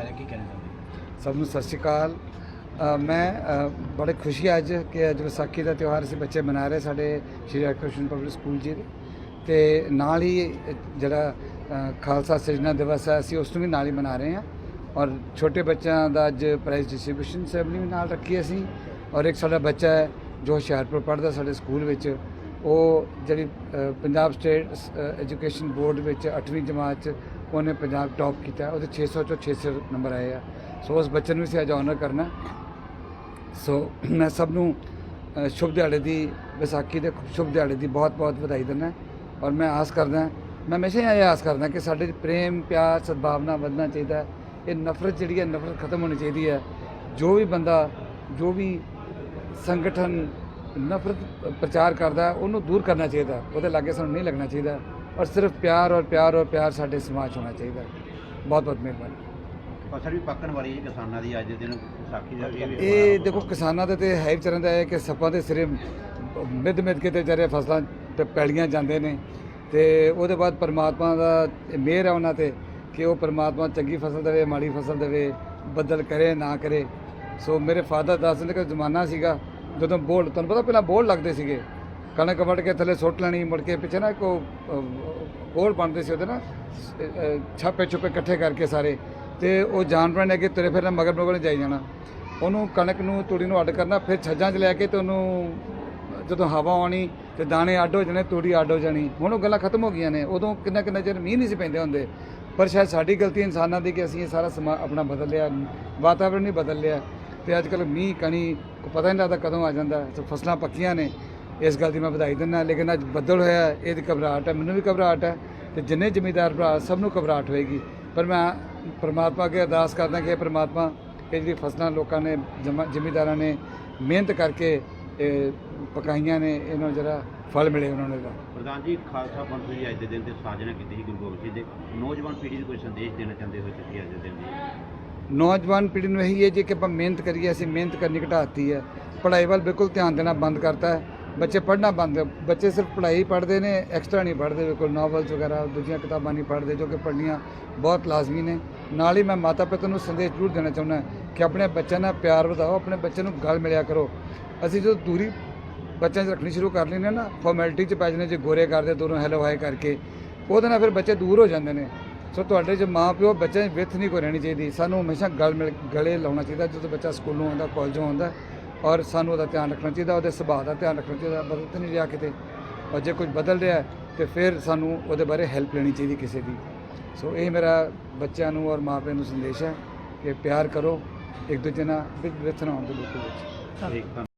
ਜਾ ਰਿਹਾ, ਕੀ ਕਹਿਣਾ ਚਾਹੁੰਦੇ ਸਭ ਨੂੰ ਸਤਿ ਸ਼੍ਰੀ ਅਕਾਲ। ਮੈਂ ਬੜੇ ਖੁਸ਼ੀ ਹੈ ਅੱਜ ਕਿ ਅੱਜ ਵਿਸਾਖੀ ਦਾ ਤਿਉਹਾਰ ਅਸੀਂ ਬੱਚੇ ਮਨਾ ਰਹੇ ਸਾਡੇ ਸ਼੍ਰੀ ਹਰਿਕ੍ਰਿਸ਼ਨ ਪਬਲਿਕ ਸਕੂਲ ਜੀ ਦੇ। ਤੇ ਨਾਲ ਹੀ ਜਿਹੜਾ ਖਾਲਸਾ ਸਿਰਜਣਾ ਦਿਵਸ ਹੈ, ਅਸੀਂ ਉਸ ਨੂੰ ਵੀ ਨਾਲ ਹੀ ਮਨਾ ਰਹੇ ਹਾਂ। ਔਰ ਛੋਟੇ ਬੱਚਿਆਂ ਦਾ ਅੱਜ ਪ੍ਰਾਈਜ਼ ਡਿਸਟ੍ਰੀਬਿਊਸ਼ਨ ਸੈਰਮਨੀ ਵੀ ਨਾਲ ਰੱਖੀ ਅਸੀਂ। ਔਰ ਇੱਕ ਸਾਡਾ ਬੱਚਾ ਹੈ, ਜੋ ਹੁਸ਼ਿਆਰਪੁਰ ਪੜ੍ਹਦਾ ਸਾਡੇ ਸਕੂਲ ਵਿੱਚ। ਉਹ ਜਿਹੜੀ ਪੰਜਾਬ ਸਟੇਟ ਐਜੂਕੇਸ਼ਨ ਬੋਰਡ ਵਿੱਚ 8ਵੀਂ ਜਮਾਤ 'ਚ ਉਹਨੇ ਪੰਜਾਬ ਟੌਪ ਕੀਤਾ, ਉਹਦੇ 600 ਚੋਂ 600 ਨੰਬਰ ਆਏ ਆ। ਸੋ ਉਸ ਬੱਚੇ ਨੂੰ ਵੀ ਅਸੀਂ ਅੱਜ ਆਨਰ ਕਰਨਾ। ਸੋ ਮੈਂ ਸਭ ਨੂੰ ਸ਼ੁਭ ਦਿਹਾੜੇ ਦੀ ਵਿਸਾਖੀ ਦੇ ਸ਼ੁਭ ਦਿਹਾੜੇ ਦੀ ਬਹੁਤ-ਬਹੁਤ ਵਧਾਈ ਦਿੰਦਾ ਔਰ ਮੈਂ ਆਸ ਕਰਦਾ ਮੈਂ ਹਮੇਸ਼ਾ ਇਹ ਆਸ ਕਰਦਾ ਕਿ ਸਾਡੇ 'ਚ ਪ੍ਰੇਮ, ਪਿਆਰ, ਸਦਭਾਵਨਾ ਵਧਣਾ ਚਾਹੀਦਾ ਇਹ ਨਫ਼ਰਤ ਜਿਹੜੀ ਹੈ, ਨਫ਼ਰਤ ਖਤਮ ਹੋਣੀ ਚਾਹੀਦੀ ਹੈ। ਜੋ ਵੀ ਬੰਦਾ, ਜੋ ਵੀ ਸੰਗਠਨ ਨਫ਼ਰਤ ਪ੍ਰਚਾਰ ਕਰਦਾ ਉਹਨੂੰ ਦੂਰ ਕਰਨਾ ਚਾਹੀਦਾ ਉਹਦੇ ਲਾਗੇ ਸਾਨੂੰ ਨਹੀਂ ਲੱਗਣਾ ਚਾਹੀਦਾ। ਔਰ ਸਿਰਫ ਪਿਆਰ ਔਰ ਪਿਆਰ ਔਰ ਪਿਆਰ ਸਾਡੇ ਸਮਾਜ 'ਚ ਹੋਣਾ ਚਾਹੀਦਾ। ਬਹੁਤ ਬਹੁਤ ਮਿਹਰਬਾਨੀ। ਫਸਲ ਵੀ ਪੱਕਣ ਵਾਲੀ ਹੈ ਕਿਸਾਨਾਂ ਦੀ ਅੱਜ ਦੇ ਦਿਨ ਵਿਸਾਖੀ ਦਾ ਵੀ ਇਹ ਦੇਖੋ ਕਿਸਾਨਾਂ ਦੇ ਤੇ ਹੈ ਵਿਚਾਰਾਂ ਦਾ ਹੈ ਕਿ ਸੱਪਾਂ ਦੇ ਸਿਰੇ ਮਿੱਧ ਮਿੱਧ ਕੇ ਤੇ ਵਿਚਾਰੇ ਫਸਲਾਂ ਤੇ ਪੈਲੀਆਂ ਜਾਂਦੇ ਨੇ। ਤੇ ਉਹਦੇ ਬਾਅਦ ਪਰਮਾਤਮਾ ਦਾ ਮਿਹਰ ਹੈ ਉਹਨਾਂ ਤੇ ਕਿ ਉਹ ਪਰਮਾਤਮਾ ਚੰਗੀ ਫਸਲ ਦੇਵੇ ਮਾੜੀ ਫਸਲ ਦੇਵੇ ਬੱਦਲ ਕਰੇ ਨਾ ਕਰੇ। ਸੋ ਮੇਰੇ ਫਾਦਰ ਦੱਸਦੇ ਕਿ ਜ਼ਮਾਨਾ ਸੀਗਾ ਜਦੋਂ ਬੋਲ ਤੁਹਾਨੂੰ ਪਤਾ ਪਹਿਲਾਂ ਬੋਲ ਲੱਗਦੇ ਸੀਗੇ। ਕਣਕ ਵੱਢ ਕੇ ਥੱਲੇ ਸੁੱਟ ਲੈਣੀ, ਮੁੜ ਕੇ ਪਿੱਛੇ ਨਾ ਕੋ ਕੋਲ ਬਣਦੇ ਸੀ ਉਹਦੇ ਨਾ ਛਾਪੇ ਛੁਪੇ ਇਕੱਠੇ ਕਰਕੇ ਸਾਰੇ। ਤੇ ਉਹ ਜਾਨਵਰਾਂ ਨੇ ਅੱਗੇ ਤੁਰੇ ਫਿਰਨਾ ਮਗਰ ਮਗਰ ਜਾਈ ਜਾਣਾ। ਉਹਨੂੰ ਕਣਕ ਨੂੰ, ਤੂੜੀ ਨੂੰ ਅੱਡ ਕਰਨਾ, ਫਿਰ ਛੱਜਾਂ 'ਚ ਲੈ ਕੇ ਤੇ ਉਹਨੂੰ, ਜਦੋਂ ਹਵਾ ਆਉਣੀ ਤੇ ਦਾਣੇ ਅੱਡ ਹੋ ਜਾਣੇ, ਤੂੜੀ ਅੱਡ ਹੋ ਜਾਣੀ। ਹੁਣ ਉਹ ਗੱਲਾਂ ਖਤਮ ਹੋ ਗਈਆਂ ਨੇ। ਉਦੋਂ ਕਿੰਨਾ ਕਿੰਨਾ ਚਿਰ ਮੀਂਹ ਨਹੀਂ ਸੀ ਪੈਂਦੇ ਹੁੰਦੇ। ਪਰ ਸ਼ਾਇਦ ਸਾਡੀ ਗਲਤੀ ਇਨਸਾਨਾਂ ਦੀ ਕਿ ਅਸੀਂ ਇਹ ਸਾਰਾ ਸਮਾਂ ਆਪਣਾ ਬਦਲ ਲਿਆ ਵਾਤਾਵਰਣ ਨਹੀਂ ਬਦਲ ਲਿਆ। ਤੇ ਅੱਜ ਕੱਲ੍ਹ ਮੀਂਹ, ਕਣੀ ਕੋ ਪਤਾ ਨਹੀਂ ਲੱਗਦਾ ਕਦੋਂ ਆ ਜਾਂਦਾ। ਫਸਲਾਂ ਪੱਕੀਆਂ ਨੇ। ਇਸ ਗੱਲ ਦੀ ਮੈਂ ਵਧਾਈ ਦਿੰਦਾ ਲੇਕਿਨ ਅੱਜ ਬੱਦਲ ਹੋਇਆ ਇਹਦੀ ਘਬਰਾਹਟ ਹੈ ਮੈਨੂੰ ਵੀ ਘਬਰਾਹਟ ਹੈ ਤੇ ਜਿੰਨੇ ਜ਼ਿਮੀਦਾਰ ਭਰਾ ਸਭ ਨੂੰ ਘਬਰਾਹਟ ਹੋਏਗੀ। ਪਰ ਮੈਂ ਪਰਮਾਤਮਾ ਅੱਗੇ ਅਰਦਾਸ ਕਰਦਾ ਕਿ ਪਰਮਾਤਮਾ ਇਹ ਜਿਹੜੀ ਫਸਲਾਂ ਲੋਕਾਂ ਨੇ ਜਮਾ- ਜ਼ਿਮੀਦਾਰਾਂ ਨੇ ਮਿਹਨਤ ਕਰਕੇ ਪਕਾਈਆਂ ਨੇ ਇਹਨਾਂ ਨੂੰ ਜਰਾ ਫਲ ਮਿਲੇ ਉਹਨਾਂ ਨੂੰ ਦਾ ਪ੍ਰਧਾਨ ਜੀ ਖਾਲਸਾ ਪੰਥ ਦੀ ਅੱਜ ਦੇ ਦਿਨ ਤੇ ਸਾਜਣਾ ਕੀਤੀ ਸੀ ਗੁਰੂ ਗੋਬਿੰਦ ਸਿੰਘ ਦੇ ਨੌਜਵਾਨ ਪੀੜ੍ਹੀ ਨੂੰ ਕੋਈ ਸੰਦੇਸ਼ ਦੇਣਾ ਚਾਹੁੰਦੇ ਹੋ ਤੁਸੀਂ ਅੱਜ ਦੇ ਦਿਨ ਦੀ? ਨੌਜਵਾਨ ਪੀੜ੍ਹੀ ਨੂੰ ਇਹੀ ਹੈ ਜੀ ਕਿ ਆਪਾਂ ਮਿਹਨਤ ਕਰੀਏ ਅਸੀਂ ਮਿਹਨਤ ਕਰਨੀ ਘਟਾਤੀ ਹੈ। ਪੜ੍ਹਾਈ ਵੱਲ ਬਿਲਕੁਲ ਧਿਆਨ ਦੇਣਾ ਬੰਦ ਕਰਤਾ ਹੈ। ਬੱਚੇ ਪੜ੍ਹਨਾ ਬੰਦ ਬੱਚੇ ਸਿਰਫ ਪੜ੍ਹਾਈ ਪੜ੍ਹਦੇ ਨੇ ਐਕਸਟਰਾ ਨਹੀਂ ਪੜ੍ਹਦੇ, ਬਿਲਕੁਲ ਨੋਵਲਸ ਵਗੈਰਾ, ਦੂਜੀਆਂ ਕਿਤਾਬਾਂ ਨਹੀਂ ਪੜ੍ਹਦੇ ਜੋ ਕਿ ਪੜ੍ਹਨੀਆਂ ਬਹੁਤ ਲਾਜ਼ਮੀ ਨੇ। ਨਾਲ ਹੀ ਮੈਂ ਮਾਤਾ ਪਿਤਾ ਨੂੰ ਸੰਦੇਸ਼ ਜ਼ਰੂਰ ਦੇਣਾ ਚਾਹੁੰਦਾ ਕਿ ਆਪਣੇ ਬੱਚਿਆਂ ਨਾਲ ਪਿਆਰ ਵਧਾਓ, ਆਪਣੇ ਬੱਚੇ ਨੂੰ ਗਲ ਮਿਲਿਆ ਕਰੋ। ਅਸੀਂ ਜਦੋਂ ਦੂਰੀ ਬੱਚਿਆਂ 'ਚ ਰੱਖਣੀ ਸ਼ੁਰੂ ਕਰ ਲੈਂਦੇ ਹਾਂ ਨਾ ਫਾਰਮੈਲਿਟੀ 'ਚ ਪੈ ਜਾਂਦੇ ਜੇ ਗੋਰੇ ਕਰਦੇ ਦੂਰੋਂ ਹੈਲੋ ਹਾਈ ਕਰਕੇ, ਉਹਦੇ ਨਾਲ ਫਿਰ ਬੱਚੇ ਦੂਰ ਹੋ ਜਾਂਦੇ ਨੇ। ਸੋ ਤੁਹਾਡੇ ਜੇ ਮਾਂ ਪਿਓ ਬੱਚਿਆਂ ਦੀ ਵਿੱਥ ਨਹੀਂ ਕੋਈ ਰਹਿਣੀ ਚਾਹੀਦੀ, ਸਾਨੂੰ ਹਮੇਸ਼ਾ ਗਲ ਮਿਲ, ਗਲੇ ਲਾਉਣਾ ਚਾਹੀਦਾ ਜਦੋਂ ਬੱਚਾ ਸਕੂਲੋਂ ਆਉਂਦਾ, ਕਾਲਜੋਂ ਆਉਂਦਾ। ਔਰ ਸਾਨੂੰ ਉਹਦਾ ਧਿਆਨ ਰੱਖਣਾ ਚਾਹੀਦਾ ਉਹਦੇ ਸੁਭਾਅ ਦਾ ਧਿਆਨ ਰੱਖਣਾ ਚਾਹੀਦਾ ਬਦਲ ਤਾਂ ਨਹੀਂ ਰਿਹਾ ਕਿਤੇ ਔਰ ਜੇ ਕੁਝ ਬਦਲ ਰਿਹਾ ਹੈ, ਤੇ ਫਿਰ ਸਾਨੂੰ ਉਹਦੇ ਬਾਰੇ ਹੈਲਪ ਲੈਣੀ ਚਾਹੀਦੀ ਕਿਸੇ ਦੀ। ਸੋ ਇਹ ਮੇਰਾ ਬੱਚਿਆਂ ਨੂੰ ਔਰ ਮਾਪਿਆਂ ਨੂੰ ਸੰਦੇਸ਼ ਹੈ ਕਿ ਪਿਆਰ ਕਰੋ ਇੱਕ ਦੂਜੇ ਨਾਲ ਵਿਥ ਨਾ ਆਉਣ ਦੇ ਬਿਲਕੁਲ ਵਿੱਚ।